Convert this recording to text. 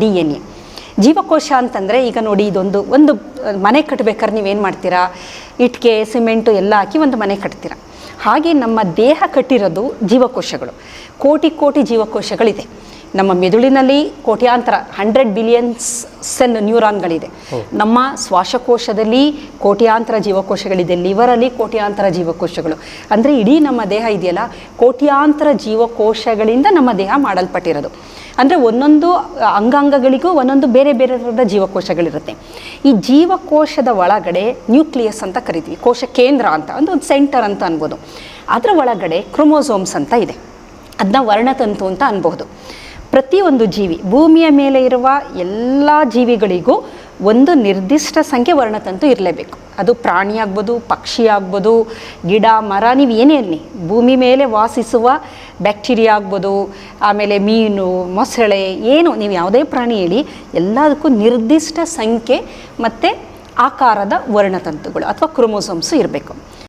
D N A ಜೀವಕೋಶ ಅಂತಂದರೆ ಈಗ ನೋಡಿ ಇದೊಂದು, ಒಂದು ಮನೆ ಕಟ್ಟಬೇಕಾದ್ರೆ ನೀವೇನು ಮಾಡ್ತೀರಾ? ಇಟ್ಕೆ, ಸಿಮೆಂಟು ಎಲ್ಲ ಹಾಕಿ ಒಂದು ಮನೆ ಕಟ್ತೀರಾ? ಹಾಗೆ ನಮ್ಮ ದೇಹ ಕಟ್ಟಿರೋದು ಜೀವಕೋಶಗಳು. ಕೋಟಿ ಕೋಟಿ ಜೀವಕೋಶಗಳಿದೆ. ನಮ್ಮ ಮೆದುಳಿನಲ್ಲಿ ಕೋಟ್ಯಾಂತರ ಹಂಡ್ರೆಡ್ ಬಿಲಿಯನ್ಸ್ ಸೆಲ್ ನ್ಯೂರಾನ್ಗಳಿದೆ. ನಮ್ಮ ಶ್ವಾಸಕೋಶದಲ್ಲಿ ಕೋಟ್ಯಾಂತರ ಜೀವಕೋಶಗಳಿದೆ ಲಿವರಲ್ಲಿ ಕೋಟ್ಯಾಂತರ ಜೀವಕೋಶಗಳು. ಅಂದರೆ ಇಡೀ ನಮ್ಮ ದೇಹ ಇದೆಯಲ್ಲ ಕೋಟ್ಯಾಂತರ ಜೀವಕೋಶಗಳಿಂದ ನಮ್ಮ ದೇಹ ಮಾಡಲ್ಪಟ್ಟಿರೋದು. ಅಂದರೆ ಒಂದೊಂದು ಅಂಗಾಂಗಗಳಿಗೂ ಒಂದೊಂದು ಬೇರೆ ಬೇರೆ ಥರದ ಜೀವಕೋಶಗಳಿರುತ್ತೆ. ಈ ಜೀವಕೋಶದ ಒಳಗಡೆ ನ್ಯೂಕ್ಲಿಯಸ್ ಅಂತ ಕರಿತೀವಿ ಕೋಶ ಕೇಂದ್ರ ಅಂತ ಒಂದು ಒಂದು ಸೆಂಟರ್ ಅಂತ ಅನ್ಬೋದು. ಅದರ ಒಳಗಡೆ ಕ್ರೋಮೋಸೋಮ್ಸ್ ಅಂತ ಇದೆ. ಅದನ್ನ ವರ್ಣತಂತು ಅಂತ ಅನ್ಬಹುದು. ಪ್ರತಿಯೊಂದು ಜೀವಿ, ಭೂಮಿಯ ಮೇಲೆ ಇರುವ ಎಲ್ಲ ಜೀವಿಗಳಿಗೂ ಒಂದು ನಿರ್ದಿಷ್ಟ ಸಂಖ್ಯೆ ವರ್ಣತಂತು ಇರಲೇಬೇಕು. ಅದು ಪ್ರಾಣಿ ಆಗ್ಬೋದು, ಪಕ್ಷಿ ಆಗ್ಬೋದು, ಗಿಡ, ಮರ, ನೀವು ಏನೇ ಇರಲಿ, ಭೂಮಿ ಮೇಲೆ ವಾಸಿಸುವ ಬ್ಯಾಕ್ಟೀರಿಯಾ ಆಗ್ಬೋದು, ಆಮೇಲೆ ಮೀನು, ಮೊಸಳೆ, ಏನು, ನೀವು ಯಾವುದೇ ಪ್ರಾಣಿ ಹೇಳಿ ಎಲ್ಲದಕ್ಕೂ ನಿರ್ದಿಷ್ಟ ಸಂಖ್ಯೆ ಮತ್ತು ಆಕಾರದ ವರ್ಣತಂತುಗಳು ಅಥವಾ ಕ್ರೋಮೋಸೋಮ್ಸು ಇರಬೇಕು.